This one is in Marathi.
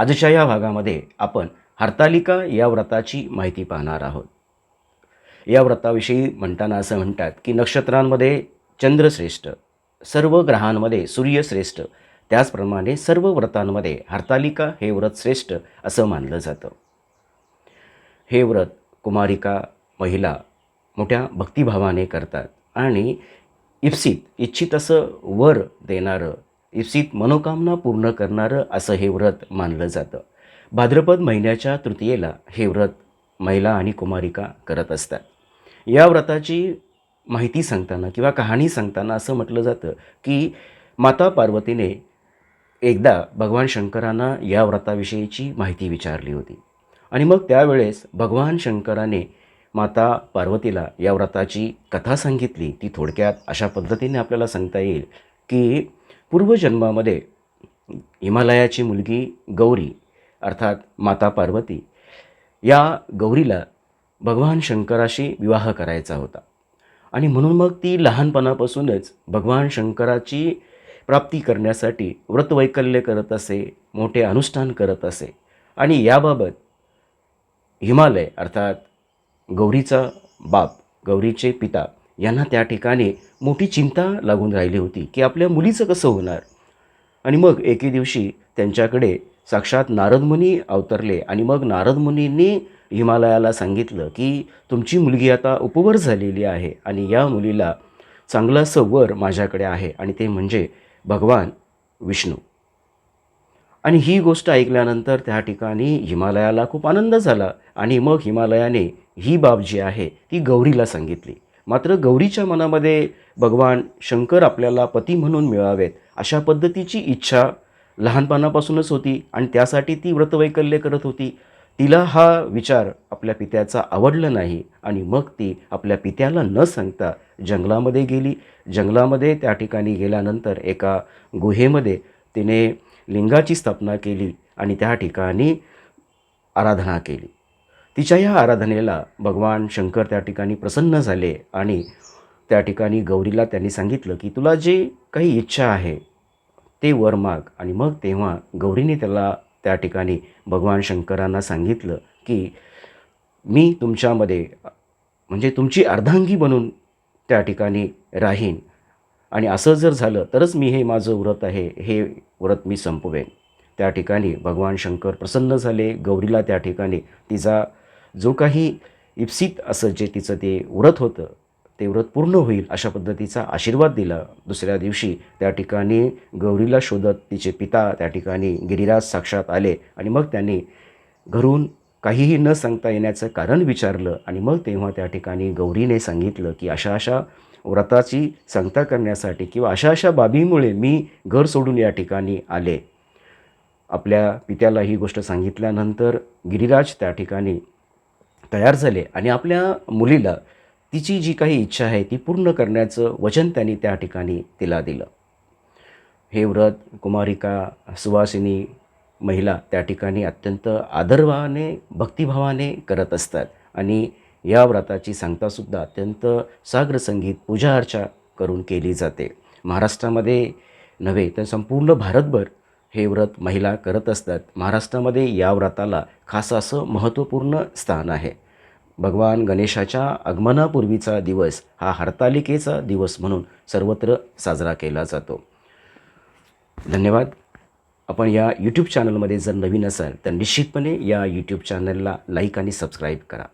आजच्या या भागामध्ये आपण हरतालिका या व्रताची माहिती पाहणार आहोत. या व्रताविषयी म्हणताना असं म्हणतात की नक्षत्रांमध्ये चंद्रश्रेष्ठ सर्व ग्रहांमध्ये सूर्यश्रेष्ठ त्याचप्रमाणे सर्व व्रतांमध्ये हरतालिका हे व्रत श्रेष्ठ असं मानलं जातं. हे व्रत कुमारिका महिला मोठ्या भक्तिभावाने करतात आणि इप्सित इच्छित असं वर देणारं इप्सित मनोकामना पूर्ण करणारं असं हे व्रत मानलं जातं. भाद्रपद महिन्याच्या तृतीयेला हे व्रत महिला आणि कुमारिका करत असतात. या व्रताची माहिती सांगताना किंवा कहाणी सांगताना असं म्हटलं जातं की माता पार्वतीने एकदा भगवान शंकरांना या व्रताविषयीची माहिती विचारली होती. आणि मग त्यावेळेस भगवान शंकराने माता पार्वतीला या व्रताची कथा सांगितली. ती थोडक्यात अशा पद्धतीने आपल्याला सांगता येईल की पूर्वजन्मामध्ये हिमालयाची मुलगी गौरी अर्थात माता पार्वती या गौरीला भगवान शंकराशी विवाह करायचा होता. आणि म्हणून मग ती लहानपणापासूनच भगवान शंकराची प्राप्ती करण्यासाठी व्रतवैकल्य करत असे मोठे अनुष्ठान करत असे. आणि याबाबत हिमालय अर्थात गौरीचा बाप गौरीचे पिता यांना त्या ठिकाणी मोठी चिंता लागून राहिली होती की आपल्या मुलीचं कसं होणार? आणि मग एके दिवशी त्यांच्याकडे साक्षात नारदमुनी अवतरले आणि मग नारदमुनींनी हिमालयाला सांगितलं की तुमची मुलगी आता उपवर झालेली आहे आणि या मुलीला चांगलासं वर माझ्याकडे आहे आणि ते म्हणजे भगवान विष्णू. आणि ही गोष्ट ऐकल्यानंतर त्या ठिकाणी हिमालयाला खूप आनंद झाला आणि मग हिमालयाने ही बाब जी आहे ती गौरीला सांगितली. मात्र गौरीच्या मनामध्ये भगवान शंकर आपल्याला पती म्हणून मिळावेत अशा पद्धतीची इच्छा लहानपणापासूनच होती आणि त्यासाठी ती व्रतवैकल्य करत होती. तिला हा विचार आपल्या पित्याचा आवडला नाही आणि मग ती आपल्या पित्याला न सांगता जंगलामध्ये गेली. जंगलामध्ये त्या ठिकाणी गेल्यानंतर एका गुहेमध्ये तिने लिंगाची स्थापना केली आणि त्या ठिकाणी आराधना केली. तिच्या या आराधनेला भगवान शंकर त्या ठिकाणी प्रसन्न झाले आणि त्या ठिकाणी गौरीला त्यांनी सांगितलं की तुला जे काही इच्छा आहे ते वर माग. आणि मग तेव्हा गौरीने त्याला त्या ठिकाणी भगवान शंकरांना सांगितलं की मी तुमच्यामध्ये म्हणजे तुमची अर्धांगी बनून त्या ठिकाणी राहीन. आणि असं जर झालं तरच मी हे माझं व्रत आहे हे व्रत मी संपवेन. त्या ठिकाणी भगवान शंकर प्रसन्न झाले. गौरीला त्या ठिकाणी तिचा जो काही इप्सित असं जे तिचं ते व्रत होतं ते व्रत पूर्ण होईल अशा पद्धतीचा आशीर्वाद दिला दुसऱ्या दिवशी. त्या ठिकाणी गौरीला शोधत तिचे पिता त्या ठिकाणी गिरिराज साक्षात आले आणि मग त्यांनी घरून काहीही न सांगता येण्याचं कारण विचारलं आणि मग तेव्हा त्या ठिकाणी गौरीने सांगितलं की अशा अशा व्रताची सांगता करण्यासाठी किंवा अशा अशा बाबीमुळे मी घर सोडून या ठिकाणी आले. आपल्या पित्याला ही गोष्ट सांगितल्यानंतर गिरिराज त्या ठिकाणी तयार झाले आणि आपल्या मुलीला तिची जी काही इच्छा आहे ती पूर्ण करण्याचं वचन त्यांनी त्या ठिकाणी तिला दिलं. हे व्रत कुमारिका सुवासिनी महिला त्या ठिकाणी अत्यंत आदरभावाने भक्तिभावाने करत असतात आणि या व्रताची सांगतासुद्धा अत्यंत साग्र संगीत पूजा अर्चा करून केली जाते. महाराष्ट्रामध्ये नव्हे तर संपूर्ण भारतभर हे व्रत महिला करत असतात. महाराष्ट्रामध्ये या व्रताला खास असं महत्त्वपूर्ण स्थान आहे. भगवान गणेशाच्या आगमनापूर्वीचा दिवस हा हरतालिकेचा दिवस म्हणून सर्वत्र साजरा केला जातो. धन्यवाद. आपण या यूट्यूब चॅनलमध्ये जर नवीन असाल तर निश्चितपणे या यूट्यूब चॅनलला लाईक आणि सबस्क्राईब करा.